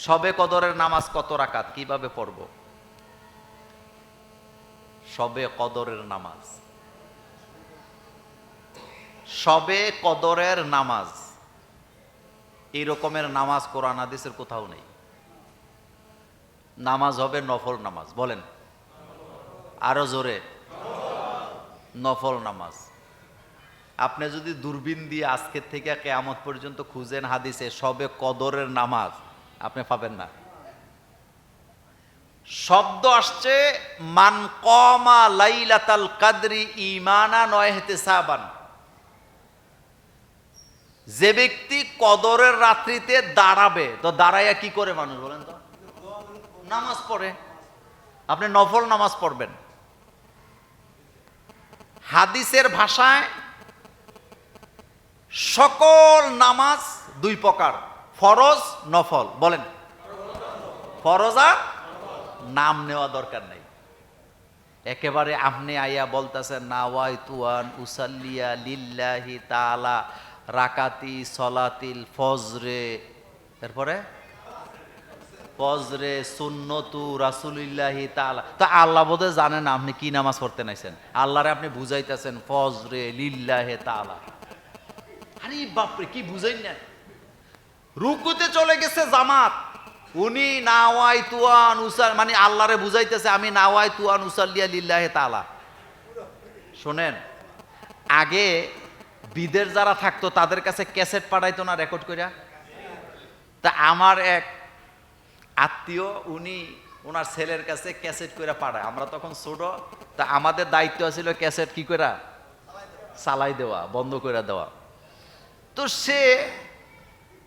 সবে কদরের নামাজ কত রাকাত? কীভাবে পড়ব? সবে কদরের নামাজ। সবে কদরের নামাজ। এই রকমের নামাজ কোরআন হাদিসের কোথাও নেই। নামাজ হবে নফল নামাজ, বলেন। আরও জোরে। নফল নামাজ। আপনি যদি দূরবীন দিয়ে আজকের থেকে কেয়ামত পর্যন্ত খুঁজেন হাদিসে, সবে কদরের নামাজ। আপনি পাবেন না। শব্দ আসছে, মান কমা লাইলাতাল কাদরি ইমানা নয় হেতে সাবান যে ব্যক্তি কদরের রাত্রিতে দাঁড়াবে, তো দাঁড়াইয়া কি করে মানুষ বলেন তো? নামাজ পড়ে। আপনি নফল নামাজ পড়বেন। হাদিসের ভাষায় সকল নামাজ দুই প্রকার। ফরজ, নফল, বলেন। ফরজা নাম নেওয়া দরকার নেই। একেবারে আপনি আইয়া বলতেছেন নাওয়াই তুয়ান উসাল্লিয়া লিল্লাহি তালা রাকাতি সলাতিল ফজরে। এরপরে, ফজরে সুন্নতু রাসুলিল্লাহি তালা তা আল্লাহ বোধে জানেন আপনি কি নামাজ পড়তে নাইছেন। আল্লাহরে আপনি বুঝাইতেছেন, ফজরে লিল্লাহে তালা আরে বাপরে, কি বুঝাই না রুকুতে চলে গেছে জামাত। উনি নাওয়াই তুয়ান উসাল মানে আল্লাহরে বুঝাইতেছে, আমি নাওয়াই তুয়ান উসাল্লিয়া লিল্লাহে তালা শোনেন, আগে বিদের যারা থাকতো, তাদের কাছে ক্যাসেট পাঠাইতো না রেকর্ড করিয়া তা আমার এক আত্মীয়, উনি ওনার ছেলের কাছে ক্যাসেট করে পাঠায়। আমরা তখন ছোট, তা আমাদের দায়িত্ব ছিল ক্যাসেট কি করে চালাই দেওয়া, বন্ধ করে দেওয়া। তো সে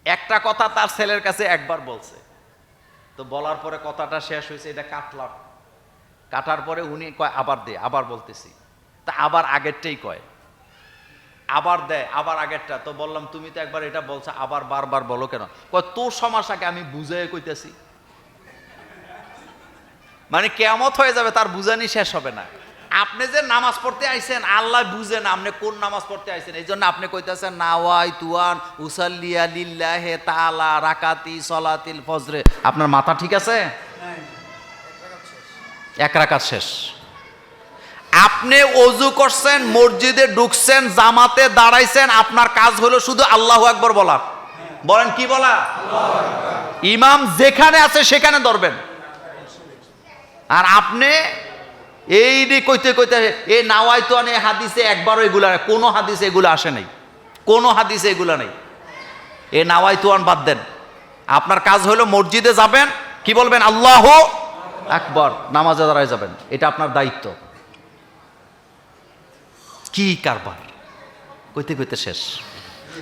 একটা কথা তার ছেলের কাছে একবার বলছে। তো বলার পরে কথাটা শেষ হয়েছে, এটা কাটলাম। কাটার পরে উনি কয়, আবার দে, আবার বলতেছি। তা আবার আগেরটাই কয়। আবার দেয়, আবার আগেরটা। তো বললাম, তুমি তো একবার এটা বলছো, আবার বারবার বলো কেন? কয়, তোর সমস্যাকে আমি বুঝে কইতেছি। মানে কেমত হয়ে যাবে, তার বুঝানি শেষ হবে না। আপনি যে নামাজ পড়তে আইছেন, আল্লাহ বুঝেন আপনি কোন নামাজ পড়তে আইছেন। এই জন্য আপনি কইতেছেন, নাওয়াই তুয়ান উসাল্লিয়া লিল্লাহে তালা রাকাতি সলাতিল ফজরে। আপনার মাথা ঠিক আছে? এক রাকাত শেষ। আপনি অজু করছেন, মসজিদে ঢুকছেন, জামাতে দাঁড়াইছেন, আপনার কাজ হলো শুধু আল্লাহ একবার বলা বলেন, কি বলা ইমাম যেখানে আছে সেখানে ধরবেন। আর আপনি এই রে কইতে কইতে এ নাওয়াই তো আনে হাদিসে একবারও এগুলা কোনো হাদিসে এগুলো আসে নাই। কোনো হাদিসে এগুলো নেই। এ নাওয়াই তুয়ান বাদ দেন। আপনার কাজ হলো মসজিদে যাবেন, কি বলবেন? আল্লাহ একবার নামাজে দাঁড়ায় যাবেন। এটা আপনার দায়িত্ব। কি কারবার? কইতে কইতে শেষ।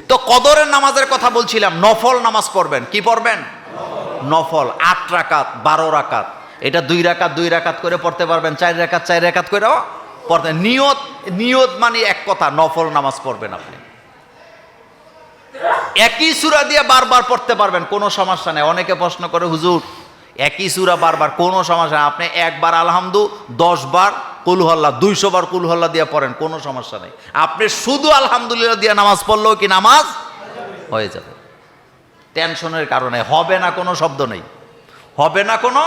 তো কদরের নামাজের কথা বলছিলাম, নফল নামাজ পড়বেন। কি পড়বেন? নফল। আট রাকাত, বারো রাকাত। এটা দুই রাকাত দুই রাকাত করে পড়তে পারবেন, চার রাকাত চার রাকাত করেও পড়তে নিয়ত নিয়ত মানে এক কথা, নফল নামাজ পড়বেন আপনি। একই সুরা দিয়ে বারবার পড়তে পারবেন, কোনো সমস্যা নেই। অনেকে প্রশ্ন করে, হুজুর, একই সুরা বারবার, কোনো সমস্যা নেই। আপনি একবার আলহামদু দশ বার কুলহল্লা দুইশো বার কুলহল্লা দিয়ে পড়েন, কোনো সমস্যা নেই। আপনি শুধু আলহামদুলিল্লাহ দিয়ে নামাজ পড়লেও কি নামাজ হয়ে যাবে? টেনশনের কারণে হবে না কোনো শব্দ নেই। হবে না কোনো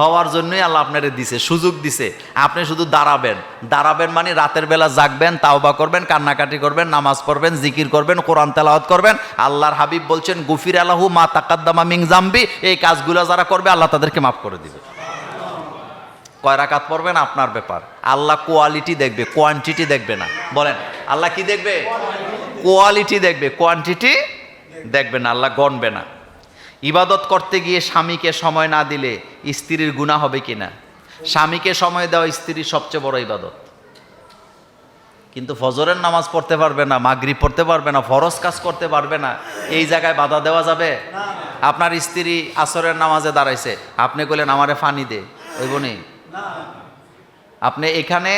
হওয়ার জন্যই আল্লাহ আপনারে দিছে, সুযোগ দিছে। আপনি শুধু দাঁড়াবেন। দাঁড়াবেন মানে রাতের বেলা জাগবেন, তাওবা করবেন, কান্নাকাটি করবেন, নামাজ পড়বেন, জিকির করবেন, কোরআন তেলাওয়াত করবেন। আল্লাহর হাবিব বলছেন, গুফির আলাহু মা তাকাদ্দামা মিং জাম্বি এই কাজগুলো যারা করবে, আল্লাহ তাদেরকে মাফ করে দিবে। কয় রাকাত পড়বেন? আপনার ব্যাপার। আল্লাহ কোয়ালিটি দেখবে কোয়ান্টিটি দেখবে না। বলেন, আল্লাহ কি দেখবে? কোয়ালিটি দেখবে কোয়ান্টিটি দেখবে না, আল্লাহ গণবে না। ইবাদত করতে গিয়ে স্বামীকে সময় না দিলে স্ত্রীর গুণা হবে কি না স্বামীকে সময় দেওয়া স্ত্রীর সবচেয়ে বড় ইবাদত। কিন্তু ফজরের নামাজ পড়তে পারবে না, মাগরিব পড়তে পারবে না, ফরজ কাজ করতে পারবে না, এই জায়গায় বাধা দেওয়া যাবে? আপনার স্ত্রী আসরের নামাজে দাঁড়াইছে, আপনি বললেন আমারে ফানি দে। ওই বনি আপনি এখানে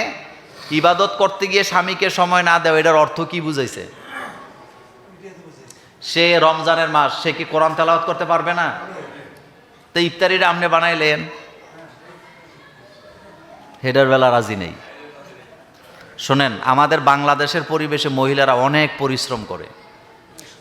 ইবাদত করতে গিয়ে স্বামীকে সময় না দেওয়া, এটার অর্থ কি বুঝাইছে? সে রমজানের মাস, সে কি কোরআন তেলাওয়াত করতে পারবে না? তো ইফতারিটা আপনি বানাইলেন। হেডার বেলা রাজি নেই। শোনেন, আমাদের বাংলাদেশের পরিবেশে মহিলারা অনেক পরিশ্রম করে।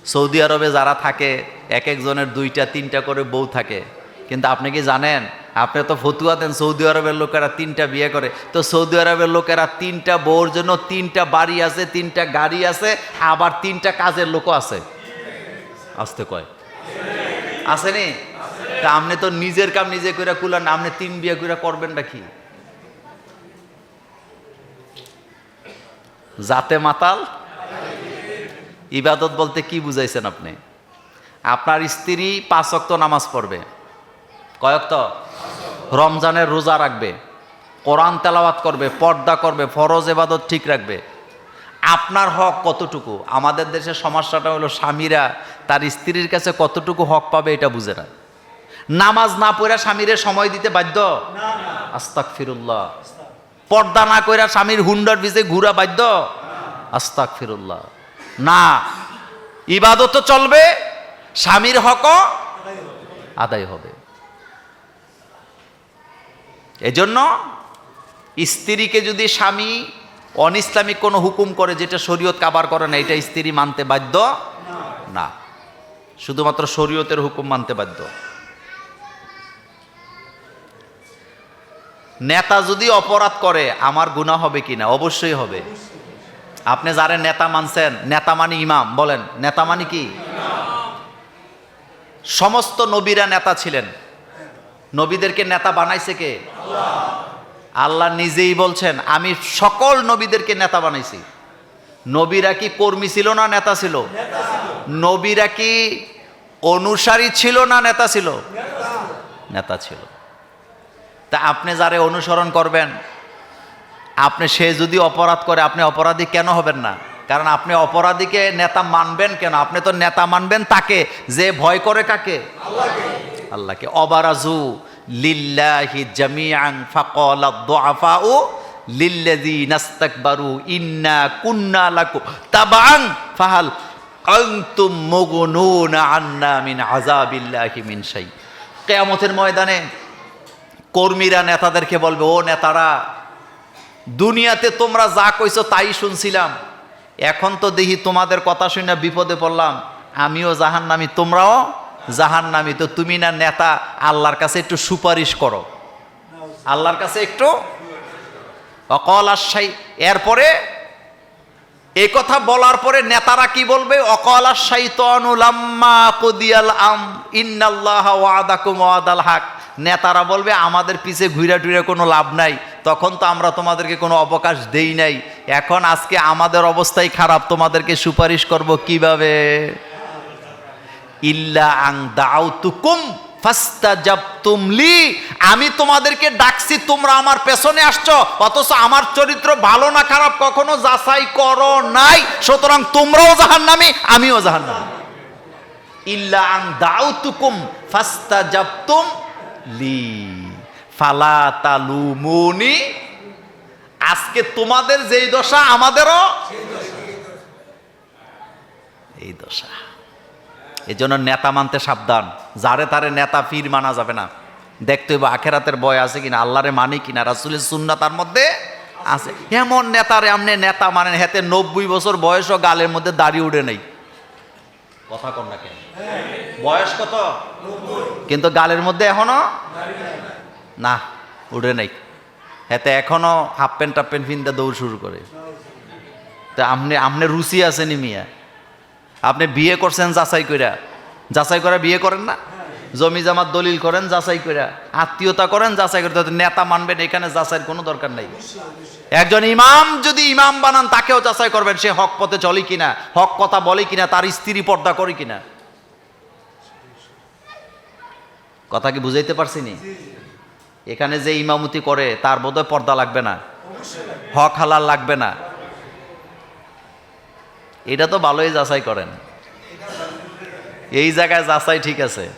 সৌদি আরবে যারা থাকে, এক একজনের দুইটা, তিনটা করে বউ থাকে। কিন্তু আপনি কি জানেন, আপনি তো ফতুয়া দেন, সৌদি আরবের লোকেরা তিনটা বিয়ে করে। তো সৌদি আরবের লোকেরা তিনটা বউর জন্য তিনটা বাড়ি আছে, তিনটা গাড়ি আছে, আবার তিনটা কাজের লোকও আছে। আসতে কয়। আসেনি? তা আপনি তো নিজের কাম নিজে করে কুলান আপনি তিন বিয়ে করে করবেন নাকি? জাতে মাতাল? ইবাদত বলতে কি বুঝাইছেন আপনি? আপনার স্ত্রী পাঁচ অক্ত নামাজ পড়বে। কয়ক্ত রমজানের রোজা রাখবে। কোরআন তেলাওয়াত করবে, পর্দা করবে, ফরজ এবাদত ঠিক রাখবে। আপনার হক কতটুকু? আমাদের দেশের সমস্যাটা হলো স্বামীরা তার স্ত্রীর কাছে কতটুকু হক পাবে এটা বুঝে না। নামাজ না পড়ে স্বামীরে সময় দিতে বাধ্য? আস্তাক ফিরুল্লাহ পর্দা না কইরা স্বামীর হুন্ডার ভিজে ঘুরা বাধ্য? আস্তাক ফিরুল্লাহ না। ইবাদত চলবে স্বামীর হক আদায় হবে। এজন্য স্ত্রীকে যদি স্বামী অনিসলামিক কোনো হুকুম করে যেটা শরীয়ত কাবার করে না, এটা স্ত্রী মানতে বাধ্য? না। শুধুমাত্র শরীয়তের হুকুম মানতে বাধ্য। নেতা যদি অপরাধ করে, আমার গুণা হবে কিনা? অবশ্যই হবে। আপনি যারে নেতা মানছেন, নেতা মানি ইমাম, বলেন, নেতা মানি কি? সমস্ত নবীরা নেতা ছিলেন। নবীদেরকে নেতা বানাইছে কে? আল্লাহ নিজেই বলছেন, আমি সকল নবীদেরকে নেতা বানাইছি। নবীরা কি কর্মী ছিল না নেতা ছিল? নবীরা কি অনুসারী ছিল না নেতা ছিল? নেতা ছিল। তা আপনি যারে অনুসরণ করবেন, আপনি সে যদি অপরাধ করে, আপনি অপরাধী কেন হবেন না? কারণ আপনি অপরাধীকে নেতা মানবেন কেন? আপনি তো নেতা মানবেন তাকে, যে ভয় করে কাকে? আল্লাহকে। অবারাজু। লিল্লাহি জামিআন ফাকালা দুআফাউ লিল্লাযিনা ইসতাকবারু ইন্না কুন্না লাকুম তাবাআন ফাহাল আনতুম মুগনুনা আন্না মিন আযাবিল্লাহি মিন শাই। কিয়ামতের ময়দানে কর্মীরা, নেতাদেরকে বলবে, ও নেতারা, দুনিয়াতে তোমরা যা কইছো তাই শুনছিলাম। এখন তো দেখি তোমাদের কথা শুনে বিপদে পড়লাম। আমিও জাহান্নামি, তোমরাও জাহান্নামি, তো তুমি না নেতা, আল্লাহর কাছে একটু সুপারিশ করো। আল্লাহর কাছে একটু অকল আশাই। এরপরে, এই কথা বলার পরে নেতারা কি বলবে? অকল আশাই তনুলাম্মা কদিয়াল আম ইন্নাল্লাহ ওয়াদাকুম ওয়াদাল হাক। নেতারা বলবে, আমাদের পিছে ঘুরে টুরে কোনো লাভ নাই, তখন তো আমরা তোমাদেরকে কোনো অবকাশ দেই নাই। এখন আজকে আমাদের অবস্থাই খারাপ, তোমাদেরকে সুপারিশ করব কীভাবে? ইল্লা আং দাও তুকুম আমি তোমাদেরকে ডাকছি তোমরা আমার পেছনে আসছো অথচ আমার চরিত্র ভালো না খারাপ কখনো যাচাই করো নাই। সুতরাং তোমরাও জাহান্নামী আমিও জাহান্নামী। ইল্লা আং দাও তুকুম ফাস্তা ফাস্তাজাবতুম লি। ফালা তালুমুনি। আজকে তোমাদের যেই দশা আমাদেরও এই দশা। এই জন্য নেতা মানতে সাবধান। যারে তারে নেতা পীর মানা যাবে না। দেখতে হইব আখেরাতের বয় আছে কিনা, আল্লাহরে মানি কিনা, রাসুলের সুন্না তার মধ্যে আছে। এমন নেতারে আমনে নেতা মানেন, হেতে নব্বই বছর বয়সও গালের মধ্যে দাড়ি উঠে নেই। কথা কম না কেন? বয়স কত? কিন্তু গালের মধ্যে এখনও না উঠে নাই। হেতে এখনও হাফ প্যান্ট টাপ প্যান্ট ফিনতে দৌড় শুরু করে। তা আপনি আপনি রুচি আছেনি মিয়া? আপনি বিয়ে করছেন যাচাই কইরা। যাচাই করা বিয়ে করেন না? জমি জামাত দলিল করেন, যাচাই কইরা। আত্মীয়তা করেন, যাচাই করে নেতা মানবেন, এখানে যাচাইয়ের কোনো দরকার নাই। একজন ইমাম যদি ইমাম বানান, তাকেও যাচাই করবেন, সে হক পথে চলে কিনা, হক কথা বলে কিনা, তার স্ত্রী পর্দা করে কিনা। কথা কি বুঝাইতে পারছি নি এখানে যে ইমামতি করে, তার বোধহয় পর্দা লাগবে না। হক হালাল লাগবে না। এটা তো ভালোই যাচাই করেন। এই জায়গায় যাচাই ঠিক আছে।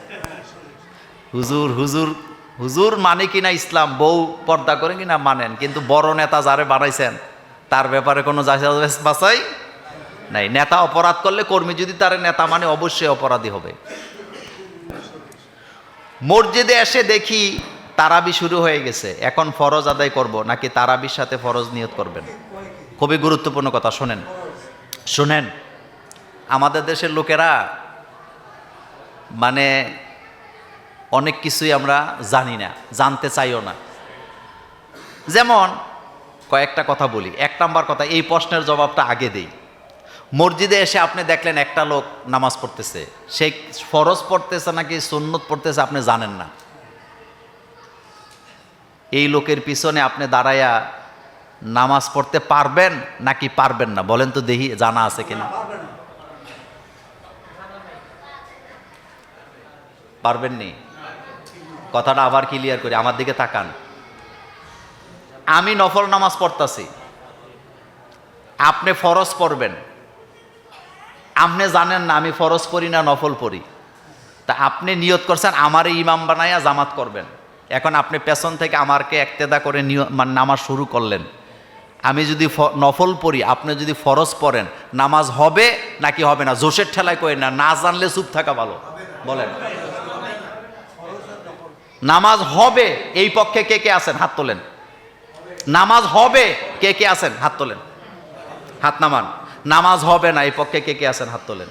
হুজুর হুজুর হুজুর মানে কিনা ইসলাম? বউ পর্দা করে কিনা মানেন? কিন্তু বড় নেতা যারে বানাইছেন, তার ব্যাপারে কোনো বাছাই নাই। নেতা অপরাধ করলে কর্মী যদি তার নেতা মানে অবশ্যই অপরাধী হবে। মসজিদে এসে দেখি তারাবি শুরু হয়ে গেছে। এখন ফরজ আদায় করব, নাকি তারাবির সাথে ফরজ নিয়ত করবেন? খুবই গুরুত্বপূর্ণ কথা, শোনেন। শুনেন, আমাদের দেশের লোকেরা মানে অনেক কিছুই আমরা জানি না, জানতে চাইও না। যেমন, কয়েকটা কথা বলি। এক নাম্বার কথা, এই প্রশ্নের জবাবটা আগে দেই। মসজিদে এসে আপনি দেখলেন একটা লোক নামাজ পড়তেছে। সে ফরজ পড়তেছে নাকি সুন্নত পড়তেছে আপনি জানেন না। এই লোকের পিছনে আপনি দাঁড়ায়া নামাজ পড়তে পারবেন নাকি পারবেন না? বলেন তো দেখি, জানা আছে কিনা? পারবেন নি? কথাটা আবার ক্লিয়ার করি, আমার দিকে তাকান। আমি নফল নামাজ পড়তাছি। আপনি ফরজ পড়বেন। আপনি জানেন না আমি ফরজ পড়ি না নফল পড়ি। তা আপনি নিয়ত করছেন, আমারে ইমাম বানাইয়া জামাত করবেন। এখন আপনি পেছন থেকে আমারকে একতেদা করে নিয়- মানে নামাজ শুরু করলেন। আমি যদি নফল পড়ি, আপনি যদি ফরজ পড়েন, নামাজ হবে নাকি হবে না? জোশের ঠেলায় কই না না জানলে চুপ থাকা ভালো। বলেন। নামাজ হবে, এই পক্ষে কে কে আছেন? হাত তোলেন। নামাজ হবে, কে কে আছেন? হাত তোলেন। হাত নামান। নামাজ হবে না, এই পক্ষে কে কে আছেন? হাত তোলেন।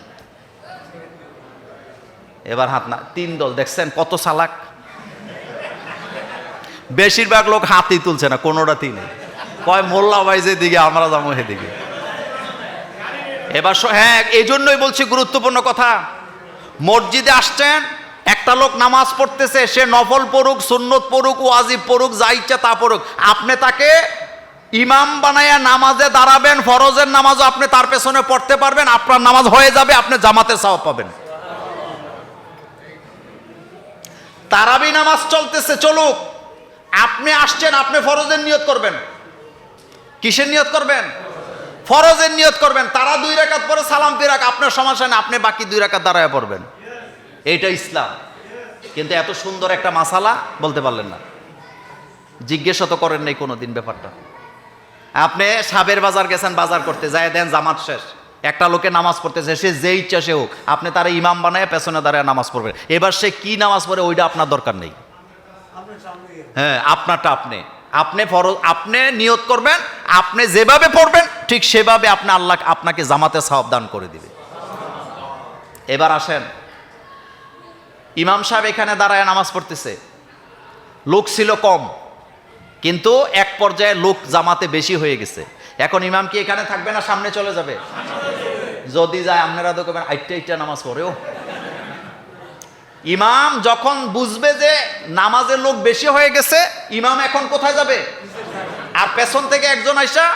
এবার হাত না তিন দল, দেখছেন কত সালাক বেশিরভাগ লোক হাতই তুলছে না কোনোটা তিনে কয় মোল্লা বাইজের দিকে আমরা যাব সেদিকে। এবার হ্যাঁ এই জন্যই বলছি গুরুত্বপূর্ণ কথা। মসজিদে আসছেন, একটা লোক নামাজ পড়তেছে, সে নফল পড়ুক, সুন্নত পড়ুক, ওয়াজিব পড়ুক, যা ইচ্ছা তা পড়ুক। আপনি তাকে ইমাম বানায়া নামাজে দাঁড়াবেন, ফরজের নামাজও আপনি তার পেছনে পড়তে পারবেন, আপনার নামাজ হয়ে যাবে, আপনি জামাতে সাওয়াব পাবেন। তারাবি নামাজ চলতেছে, চলুক। আপনি আসছেন, আপনি ফরজের নিয়ত করবেন। কিসের নিয়ত করবেন? ফরজের নিয়ত করবেন। তারা দুই রাকাত পরে সালাম ফিরাক আপনার সমস্যা না আপনি বাকি দুই রাকাত দাঁড়ায় পড়বেন। এইটা ইসলাম। কিন্তু এত সুন্দর একটা মাসালা বলতে পারলেন না। জিজ্ঞেসও তো করেন নাই কোনো দিন ব্যাপারটা। আপনি সাবের বাজার গেছেন, বাজার করতে যায় দেন, জামাত শেষ। একটা লোকে নামাজ পড়তেছে, সে যে ইচ্ছা সে হোক, আপনি তারা ইমাম বানায় পেছনে দাঁড়ায় নামাজ পড়বেন। এবার সে কি নামাজ পড়ে, ওইটা আপনার দরকার নেই। হ্যাঁ আপনারটা আপনি। আপনি ফরজ, আপনি নিয়ত করবেন, আপনি যেভাবে পড়বেন, ঠিক সেভাবে আপনি আল্লাহ আপনাকে জামাতে সাবধান করে দিবে। এবার আসেন। ইমাম সাহেব এখানে দাঁড়ায় নামাজ পড়তেছে। লোক ছিল কম, কিন্তু এক পর্যায়ে লোক জামাতে বেশি হয়ে গেছে। এখন ইমাম কি এখানে থাকবে না সামনে চলে যাবে? যদি যায়, আপনারা তো কেবেন আইটা আইটা নামাজ পড়েও ইমাম যখন বুঝবে যে নামাজের লোক বেশি হয়ে গেছে, ইমাম এখন কোথায় যাবে? আর পেছন থেকে একজন আইসা,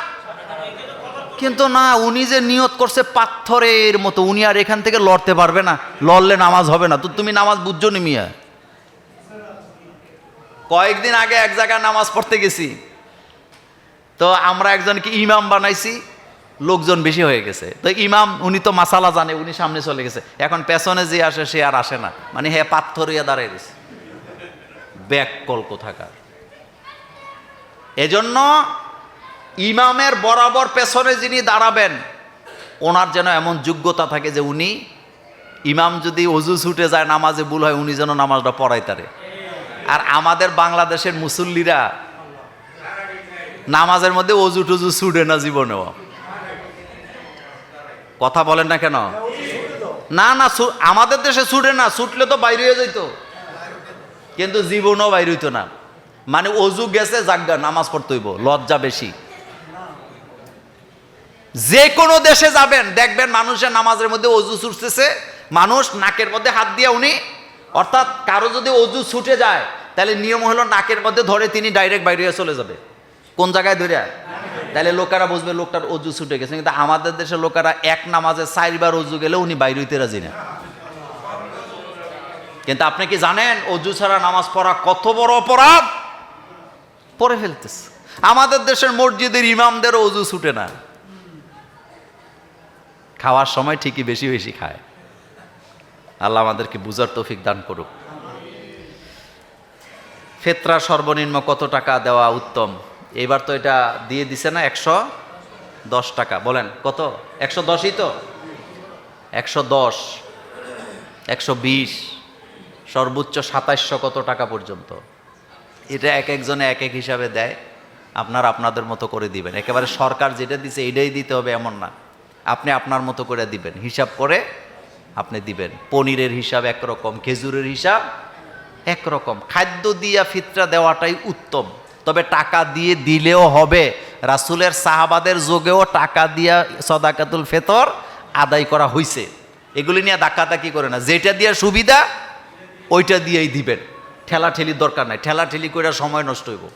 কিন্তু না, উনি যে নিয়ত করছে পাথরের মতো, উনি আর এখান থেকে লড়তে পারবে না, লড়লে নামাজ হবে না। তো তুমি নামাজ বুঝছ নি মিয়া? কয়েকদিন আগে এক জায়গায় নামাজ পড়তে গেছি। তো আমরা একজনকে ইমাম বানাইছি। লোকজন বেশি হয়ে গেছে। তো ইমাম, উনি তো মাসালা জানে, উনি সামনে চলে গেছে। এখন পেছনে যে আসে, সে আর আসে না। মানে হ্যাঁ পাথরিয়া দাঁড়িয়ে গেছে ব্যাক কল কোথাকার। এজন্য ইমামের বরাবর পেছনে যিনি দাঁড়াবেন, ওনার যেন এমন যোগ্যতা থাকে যে উনি, ইমাম যদি অজু ছুটে যায়, নামাজে ভুল হয়, উনি যেন নামাজটা পড়াই তারে। আর আমাদের বাংলাদেশের মুসল্লিরা, নামাজের মধ্যে অজু টজু ছুটে না জীবনেও। কথা বলেন না কেন? না না আমাদের দেশে ছুটে না, ছুটলে তো বাইরে হয়ে যেত কিন্তু জীবনও বাইরে হইতো না। মানে অজু গেছে জাগা নামাজ পড়তে হইব, লজ্জা বেশি। যে কোনো দেশে যাবেন, দেখবেন মানুষের নামাজের মধ্যে অজু ছুটতেছে, মানুষ নাকের মধ্যে হাত দিয়ে উনি, অর্থাৎ কারও যদি অজু ছুটে যায়, তাহলে নিয়ম হলো নাকের মধ্যে ধরে তিনি ডাইরেক্ট বাইরে চলে যাবে। কোন জায়গায় ধরে? তাহলে লোকেরা বুঝবে লোকটার অজু ছুটে গেছে, কিন্তু আমাদের দেশের লোকেরা এক নামাজে চারবার অজু গেলে উনি বাইরে হইতে রাজি না। কিন্তু আপনি কি জানেন, অজু ছাড়া নামাজ পড়া কত বড় অপরাধ? পড়ে ফেলতেছে। আমাদের দেশের মসজিদের ইমামদেরও অজু ছুটে না। খাওয়ার সময় ঠিকই বেশি বেশি খায়। আল্লাহ আমাদেরকে বুঝার তৌফিক দান করুক। ফেতরা সর্বনিম্ন কত টাকা দেওয়া উত্তম? এবার তো এটা দিয়ে দিছে না, একশো দশ টাকা। বলেন, কত? একশো দশই তো? একশো দশ, একশো বিশ, সর্বোচ্চ সাতাইশশো কত টাকা পর্যন্ত? এটা এক একজনে এক এক হিসাবে দেয়। আপনারা আপনাদের মতো করে দিবেন। একেবারে সরকার যেটা দিছে এটাই দিতে হবে এমন না। আপনি আপনার মতো করে দিবেন। হিসাব করে আপনি দিবেন। পনিরের হিসাব একরকম, খেজুরের হিসাব একরকম। খাদ্য দিয়া ফিতরা দেওয়াটাই উত্তম। তবে টাকা দিয়ে দিলেও হবে। রাসুলের সাহাবাদের যোগেও টাকা দিয়া সদাকাতুল ফেতর আদায় করা হইছে। এগুলি নিয়ে দাকাতাকি করে না। যেটা দিয়া সুবিধা, ওইটা দিয়েই দিবেন। ঠেলা ঠেলির দরকার নাই। ঠেলা ঠেলি করে সময় নষ্ট হইব।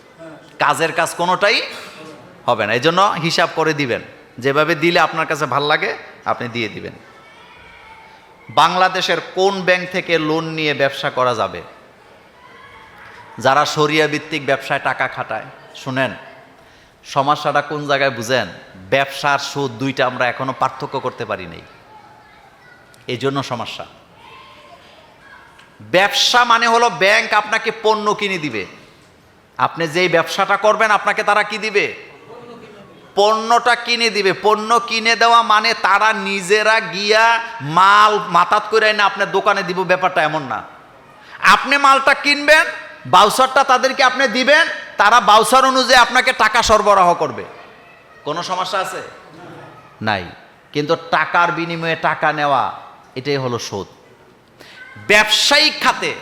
কাজের কাজ কোনোটাই হবে না। এই জন্য হিসাব করে দিবেন। যেভাবে দিলে আপনার কাছে ভালো লাগে, আপনি দিয়ে দিবেন। বাংলাদেশের কোন ব্যাংক থেকে লোন নিয়ে ব্যবসা করা যাবে? যারা সরিয়া ভিত্তিক ব্যবসায় টাকা খাটায়, শুনেন সমস্যাটা কোন জায়গায় বুঝেন? ব্যবসার সুদ দুইটা আমরা এখনও পার্থক্য করতে পারি নাই। এই জন্য সমস্যা। ব্যবসা মানে হলো ব্যাংক আপনাকে পণ্য কিনে দিবে। আপনি যেই ব্যবসাটা করবেন, আপনাকে তারা কি দিবে? পণ্যটা কিনে দিবে। পণ্য কিনে দেওয়া মানে তারা নিজেরা গিয়া মাল মাতাত করে না, আপনার দোকানে দিব, ব্যাপারটা এমন না। আপনি মালটা কিনবেন বাউসারটা তাদেরকে আপনি দিবেন, তারা বাউসার অনুযায়ী আপনাকে টাকা সরবরাহ করবে। কোনো সমস্যা আছে? নাই। কিন্তু টাকার বিনিময়ে টাকা নেওয়া, এটাই হলো সুদ। ব্যবসায়িক খাতে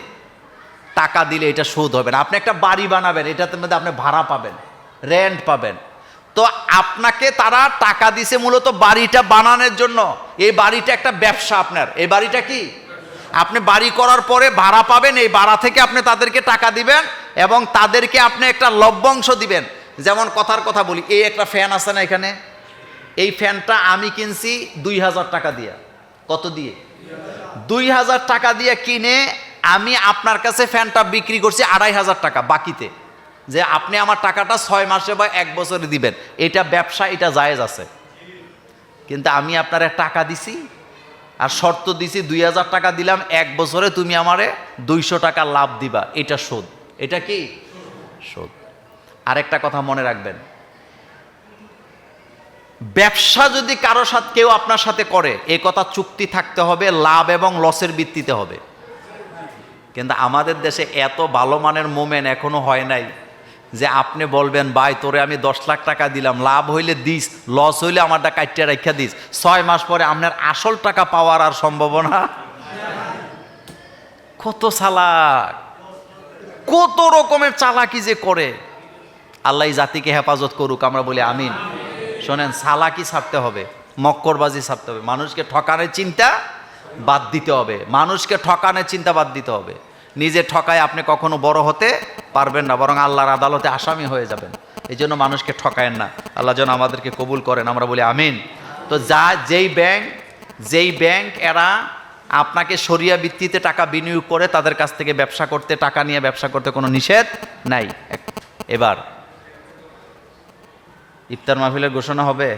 টাকা দিলে এটা সুদ হবে না। আপনি একটা বাড়ি বানাবেন, এটাতে মধ্যে আপনি ভাড়া পাবেন রেন্ট পাবেন। তো আপনাকে তারা টাকা দিছে মূলত বাড়িটা বানানোর জন্য। এই বাড়িটা একটা ব্যবসা আপনার। এই বাড়িটা কি? আপনি বাড়ি করার পরে ভাড়া পাবেন, এই ভাড়া থেকে আপনি তাদেরকে টাকা দিবেন এবং তাদেরকে আপনি একটা লভ্যাংশ দিবেন। যেমন কথার কথা বলি, এই একটা ফ্যান আছে না এখানে? এই ফ্যানটা আমি কিনছি দুই হাজার টাকা দিয়ে। কত দিয়ে? দুই হাজার টাকা দিয়ে কিনে আমি আপনার কাছে ফ্যানটা বিক্রি করছি আড়াই হাজার টাকা বাকিতে। যে আপনি আমার টাকাটা ছয় মাসে বা এক বছরে দিবেন। এটা ব্যবসা, এটা জায়েজ আছে। কিন্তু আমি আপনার টাকা দিছি আর শর্ত দিছি দুই হাজার টাকা দিলাম, এক বছরে তুমি আমারে দুইশো টাকা লাভ দিবা। এটা শোধ। এটা কি? শোধ। আরেকটা কথা মনে রাখবেন। ব্যবসা যদি কারও সাথে কেউ আপনার সাথে করে, এ কথা চুক্তি থাকতে হবে, লাভ এবং লসের ভিত্তিতে হবে। কিন্তু আমাদের দেশে এত ভালো মানের মোমেন্ট এখনও হয় নাই। যে আপনি বলবেন, ভাই, তোরে আমি দশ লাখ টাকা দিলাম, লাভ হইলে দিস, লস হইলে আমারটা কাটিয়ে রাখা দিস। ছয় মাস পরে আপনার আসল টাকা পাওয়ার আর সম্ভাবনা? কত চালাক? কত রকমের চালাকি যে করে। আল্লাহ জাতিকে হেফাজত করুক, আমরা বলি আমিন। শোনেন সালাকি ছাড়তে হবে, মক্করবাজি ছাড়তে হবে। মানুষকে ঠকানোর চিন্তা বাদ দিতে হবে। মানুষকে ঠকানোর চিন্তা বাদ দিতে হবে। নিজে ঠকায় আপনি কখনো বড় হতে পারবেন না, বরং আল্লাহর আদালতে আসামি হয়ে যাবেন। এই জন্য মানুষকে ঠকায়েন না। আল্লাহ যেন আমাদেরকে কবুল করেন, আমরা বলি আমিন। তো যা, যেই ব্যাংক যেই ব্যাংক এরা আপনাকে সরিয়া ভিত্তিতে টাকা বিনিয়োগ করে, তাদের কাছ থেকে ব্যবসা করতে, টাকা নিয়ে ব্যবসা করতে কোনো নিষেধ নাই। এবার ইফতার মাহফিলের ঘোষণা হবে?